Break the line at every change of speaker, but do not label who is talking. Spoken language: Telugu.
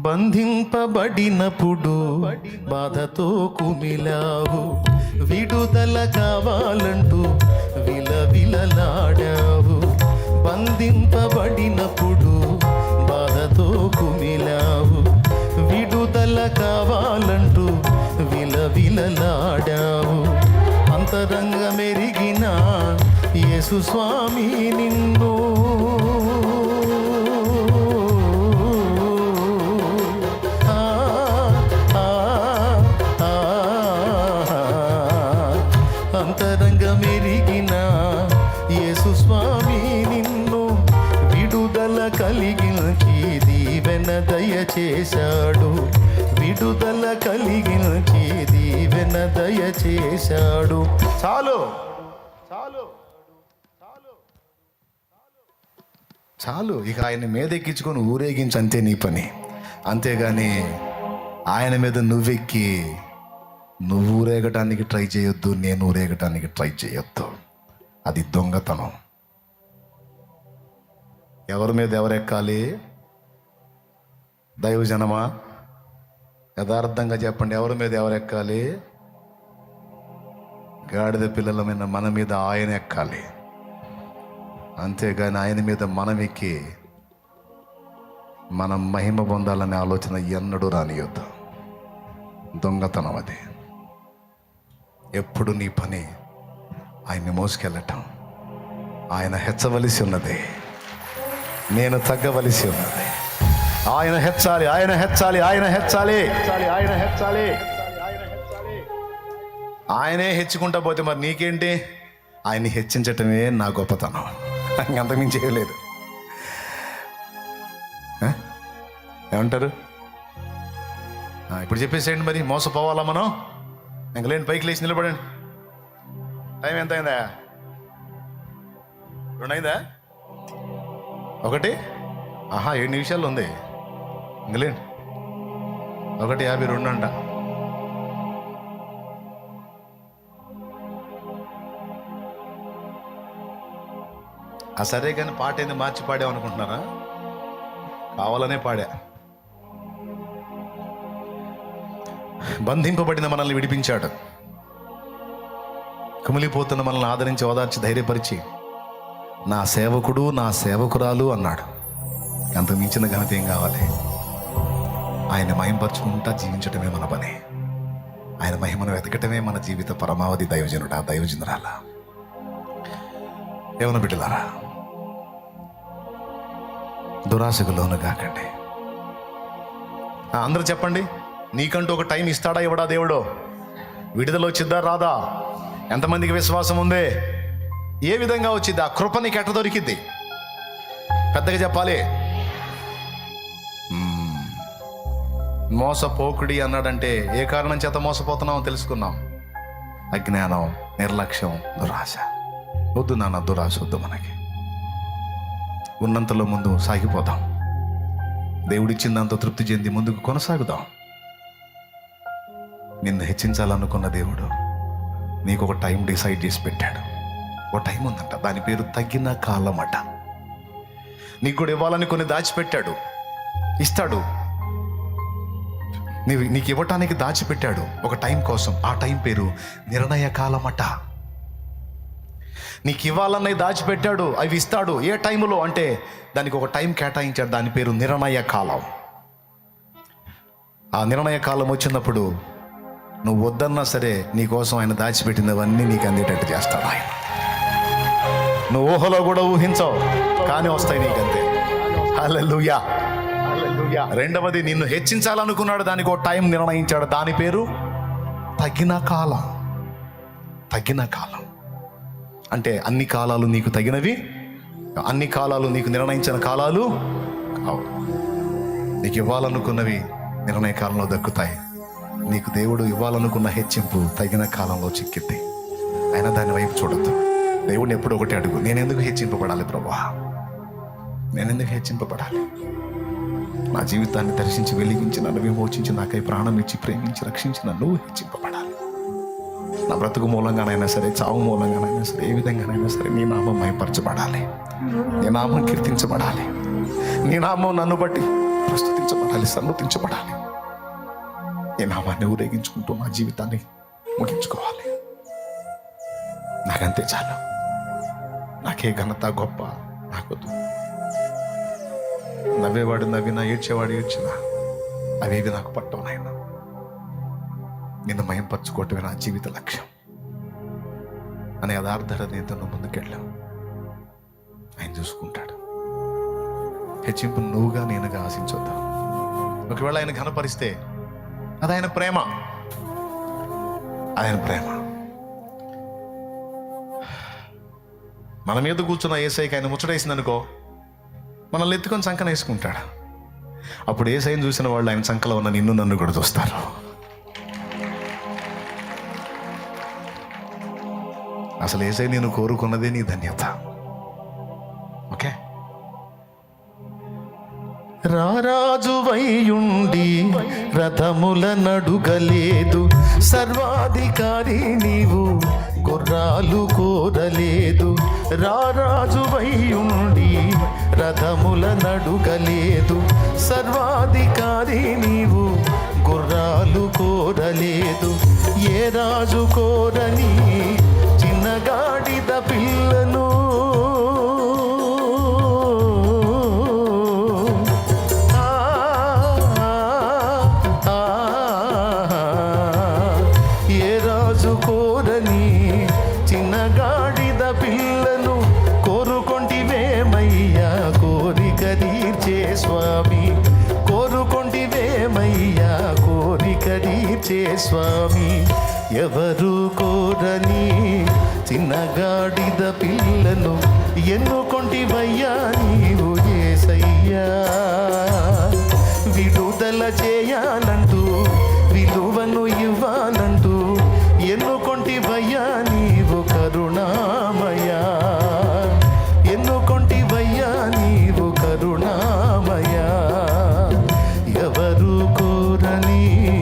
బంధింపబడినప్పుడు బాధతో కుమిలావు. విడుదల కావాలంటూ విలవిలలాడావు. బంధింపబడినప్పుడు బాధతో కుమిలావు. విడుదల కావాలంటూ విలవిలలాడావు. అంతరంగమెరిగిన యేసు స్వామి నిన్ను నెరిగిన యేసు స్వామి నిన్ను విడుదల కలిగించి దీవెన దయచేశాడు విడుదల కలిగించి దీవెన దయచేశాడు చాలు. చాలు. చాలు. చాలు. ఇక ఆయన మీద ఎక్కించుకొని ఊరేగించి అంతే నీ పని. అంతేగాని ఆయన మీద నువ్వెక్కి నువ్వు ఊరేగటానికి ట్రై చేయొద్దు నేను ఊరేగటానికి ట్రై చేయొద్దు. అది దొంగతనం. ఎవరి మీద ఎవరెక్కాలి? దైవజనమా? యథార్థంగా చెప్పండి ఎవరి మీద ఎవరెక్కాలి? గాడిద పిల్లల మీద మన మీద ఆయన ఎక్కాలి. అంతేగాని ఆయన మీద మనం ఎక్కి మనం మహిమ పొందాలనే ఆలోచన ఎన్నడూ రానియొద్దు. దొంగతనం అది. ఎప్పుడు నీ పని ఆయన్ని మోసుకెళ్ళటం. ఆయన హెచ్చవలసి ఉన్నది. నేను తగ్గవలసి ఉన్నది. ఆయన హెచ్చాలి ఆయన హెచ్చాలి ఆయన హెచ్చాలి. ఆయన హెచ్చాలి ఆయనే హెచ్చుకుంటా పోతే మరి నీకేంటి? ఆయన్ని హెచ్చించటమే నా గొప్పతనం. అంతకుమించి చేయలేదు ఏమంటారు? ఇప్పుడు చెప్పేసేయండి మరి. మోసపోవాలా మనం? ఇంక లేని పైకి లేచి నిలబడండి. టైం ఎంత అయిందా రెండు అయిందా ఒకటి? ఆహా ఏడు నిమిషాలు ఉంది. ఇంకలేండి. ఒకటి యాభై రెండు అంట. ఆ సరే కానీ పాట ఏంది? మార్చి పాడామనుకుంటున్నారా? కావాలనే పాడా. బంధింపబడిన మనల్ని విడిపించాడు. కుమిలిపోతున్న మనల్ని ఆదరించి ఓదార్చి ధైర్యపరిచి నా సేవకుడు నా సేవకురాలు అన్నాడు. అంత మించిన ఘనత ఏం కావాలి? ఆయన మహింపరచుకుంటా జీవించటమే మన పని. ఆయన మహిమను వెతకటమే మన జీవిత పరమావధి దైవజనుడా దైవజనురాల. ఏమన్నా బిడ్డలారా? దురాశకు లోను కాకండి అందరూ చెప్పండి. నీకంటూ ఒక టైం ఇస్తాడా ఇవ్వడా దేవుడు? విడుదల వచ్చిద్దా రాదా? ఎంతమందికి విశ్వాసం ఉంది? ఏ విధంగా వచ్చింది ఆ కృప నీకు ఎట్ట దొరికింది పెద్దగా చెప్పాలి. మోసపోకుడి అన్నాడంటే ఏ కారణం చేత మోసపోతున్నామో తెలుసుకున్నాం. అజ్ఞానం నిర్లక్ష్యం దురాశ. వద్దు నాన్న దురాశ వద్దు మనకి. ఉన్నంతలో ముందు సాగిపోదాం. దేవుడిచ్చిందంతో తృప్తి చెంది ముందుకు కొనసాగుదాం. నిన్ను హెచ్చించాలనుకున్న దేవుడు నీకు ఒక టైం డిసైడ్ చేసి పెట్టాడు. ఒక టైం ఉందంట దాని పేరు తగ్గిన కాలం అట నీకు కూడా ఇవ్వాలని కొన్ని దాచిపెట్టాడు. ఇస్తాడు. నీవు నీకు ఇవ్వటానికి దాచిపెట్టాడు ఒక టైం కోసం. ఆ టైం పేరు నిర్ణయ కాలం అట నీకు ఇవ్వాలన్నవి దాచిపెట్టాడు అవి ఇస్తాడు. ఏ టైంలో అంటే దానికి ఒక టైం కేటాయించాడు దాని పేరు నిర్ణయ కాలం. ఆ నిర్ణయ కాలం వచ్చినప్పుడు నువ్వు వద్దన్నా సరే నీకోసం ఆయన దాచిపెట్టినవన్నీ నీకు అందేటట్టు చేస్తాడు ఆయన. నువ్వు ఊహలో కూడా ఊహించవు కానీ వస్తాయి నీకంతే. హల్లెలూయా. రెండవది నిన్ను హెచ్చించాలనుకున్నాడు దానికి ఒక టైం నిర్ణయించాడు. దాని పేరు తగిన కాలం. తగిన కాలం. అంటే అన్ని కాలాలు నీకు తగినవి అన్ని కాలాలు నీకు నిర్ణయించిన కాలాలు కావు. నీకు ఇవ్వాలనుకున్నవి నిర్ణయ కాలంలో దక్కుతాయి. నీకు దేవుడు ఇవ్వాలనుకున్న హెచ్చింపు తగిన కాలంలో చిక్కిద్ది అయినా దాని వైపు చూడద్దు. దేవుడిని ఎప్పుడు ఒకటి అడుగు. నేను ఎందుకు హెచ్చింపబడాలి ప్రభా? నేను ఎందుకు హెచ్చింపబడాలి? నా జీవితాన్ని దర్శించి వెలిగించి నన్ను విమోచించి నాకై ప్రాణం ఇచ్చి ప్రేమించి రక్షించి నన్ను హెచ్చింపబడాలి. నా బ్రతుకు మూలంగానైనా సరే చావు మూలంగానైనా సరే ఏ విధంగానైనా సరే నీ నామం మయపరచబడాలి నీ నామం కీర్తించబడాలి. నీ నామం నన్ను బట్టి ప్రస్తుతించబడాలి సన్నతించబడాలి నామాన్ని ఊరేగించుకుంటూ మా జీవితాన్ని ముగించుకోవాలి? నాకంతే చాలు. నాకే ఘనత గొప్ప నాకొద్దు నవ్వేవాడు నవ్వినా ఏడ్చేవాడు ఏడ్చినా అవేవి నాకు పట్టవు నాయన. నిన్ను మయంపరచుకోవటమే నా జీవిత లక్ష్యం. అనే యథార్థత నీతో ముందుకెళ్ళావు. ఆయన చూసుకుంటాడు. హెచ్చింపు నువ్వుగా నేనుగా ఆశించొద్దాం. ఒకవేళ ఆయన ఘనపరిస్తే అది ఆయన ప్రేమ. ఆయన ప్రేమ. మన మీద కూర్చున్న ఏసైకి ఆయన ముచ్చటేసిందనుకో మనల్ని ఎత్తుకొని సంకన వేసుకుంటాడు. అప్పుడు ఏసైని చూసిన వాళ్ళు ఆయన సంకలో ఉన్న నిన్ను నన్ను కూడా చూస్తారు. అసలు ఏసై నేను కోరుకున్నదే నీ ధన్యత. ఓకే? రారాజు వైయుం రథముల నడుగలేదు. సర్వాధికారి నీవు గుర్రాలు కోరలేదు. రారాజు వైయుండి రథముల నడుగలేదు. సర్వాధికారి నీవు గుర్రాలు కోరలేదు. ఏ రాజు కోరని చిన్నగాడిద పిల్లను ఏ రాజు కోరని చిన్నగాడిద పిల్లను కోరుకొంటివేమయ్యా? కోరిక తీర్చే స్వామి. కోరుకొంటివేమయ్యా? కోరిక తీర్చే స్వామి. ఎవరు కోరని చిన్నగాడిద పిల్లను ఎన్నుకొంటివయ్యా నీవు? ఏసయ్యా విడుదల చేయాలంటే জানি